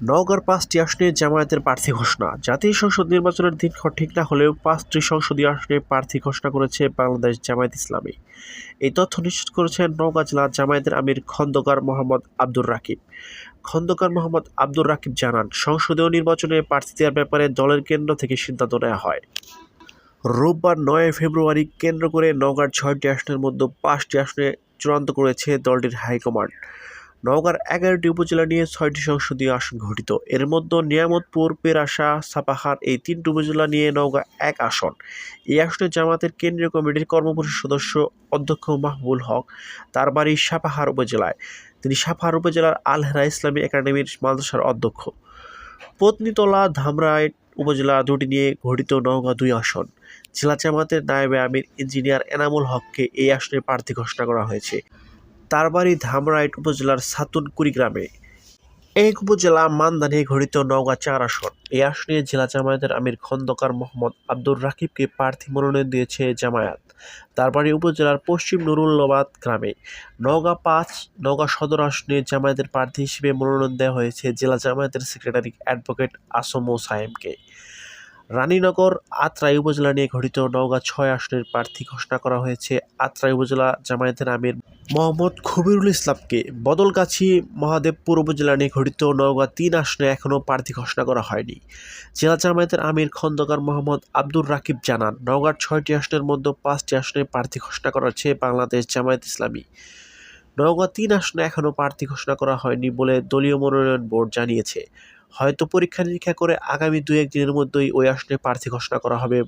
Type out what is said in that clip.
নওগাঁর পাঁচটি আসনে জামায়াতের প্রার্থী ঘোষণা। জাতীয় সংসদ নির্বাচনের দিনক্ষণ ঠিক না হলেও পাঁচটি সংসদীয় আসনে প্রার্থী ঘোষণা করেছে বাংলাদেশ জামায়াত ইসলামী। এই তথ্য নিশ্চিত করেছেন নওগাঁ জেলা জামায়াতের আমির খন্দকার মোহাম্মদ আব্দুর রাকিব। খন্দকার মোহাম্মদ আব্দুর রাকিব জানান, সংসদীয় নির্বাচনে প্রার্থী দেওয়ার ব্যাপারে দলের কেন্দ্র থেকে সিদ্ধান্ত নেওয়া হয়। রোববার নয় ফেব্রুয়ারি কেন্দ্র করে নওগাঁর ছয়টি আসনের মধ্যে পাঁচটি আসনে চূড়ান্ত করেছে দলটির হাইকমান্ড। নওগাঁর এগারোটি উপজেলা নিয়ে ছয়টি সংসদীয় আসন ঘটিত এর মধ্যে নিয়ামতপুর, পেরাসা সাপাহার এই তিনটি উপজেলা নিয়ে নওগাঁ এক আসন। এই আসনে জামাতের কেন্দ্রীয় কমিটির কর্মপরিষদ সদস্য অধ্যক্ষ মাহবুল হক। তার বাড়ি সাপাহার উপজেলায়। তিনি সাপাহার উপজেলার আলহেরা ইসলামী একাডেমির মাদ্রাসার অধ্যক্ষ। পত্নীতলা ধামরাইট উপজেলা দুটি নিয়ে গঠিত নওগাঁ দুই আসন। জেলা জামাতের নায়েবে আমির ইঞ্জিনিয়ার এনামুল হককে এই আসনে প্রার্থী ঘোষণা করা হয়েছে। তার বাড়ি ধামরাইট উপজেলার সাতুনকুড়ি গ্রামে। এক উপজেলা মানদানে ঘটিত নওগাঁ চার আসন। এই আসনে জেলা জামায়াতের আমির খন্দকার মোহাম্মদ আব্দুর রাকিবকে প্রার্থী মনোনয়ন দিয়েছে জামায়াত। তার বাড়ি উপজেলার পশ্চিম নুরুল্লাবাদ গ্রামে নওগাঁ পাঁচ, নওগাঁ সদর আসনে জামায়াতের প্রার্থী হিসেবে মনোনয়ন দেওয়া হয়েছে জেলা জামায়াতের সেক্রেটারি অ্যাডভোকেট আসম সাহেবকে রানীনগর আত্রাই উপজেলা নিয়ে গঠিত নওগাঁ ছয় আসনের প্রার্থী ঘোষণা করা হয়েছে। আত্রাই উপজেলা জামায়াতের আমির মোহাম্মদ খবিরুল ইসলামকে। বদলগাছি মহাদেবপুর উপজেলা নিয়ে গঠিত নওগাঁ তিন আসনে এখনও প্রার্থী ঘোষণা করা হয়নি। জেলা জামায়াতের আমির খন্দকার মোহাম্মদ আব্দুর রাকিব জানান, নওগাঁর ছয়টি আসনের মধ্যে পাঁচটি আসনে প্রার্থী ঘোষণা করা হচ্ছে বাংলাদেশ জামায়াত ইসলামী। নওগাঁ তিন আসনে এখনও প্রার্থী ঘোষণা করা হয়নি বলে দলীয় মনোনয়ন বোর্ড জানিয়েছে। হয়তো পরীক্ষা নিরীক্ষা করে আগামী দু একদিনের মধ্যেই ওই আসনে প্রার্থী ঘোষণা করা হবে।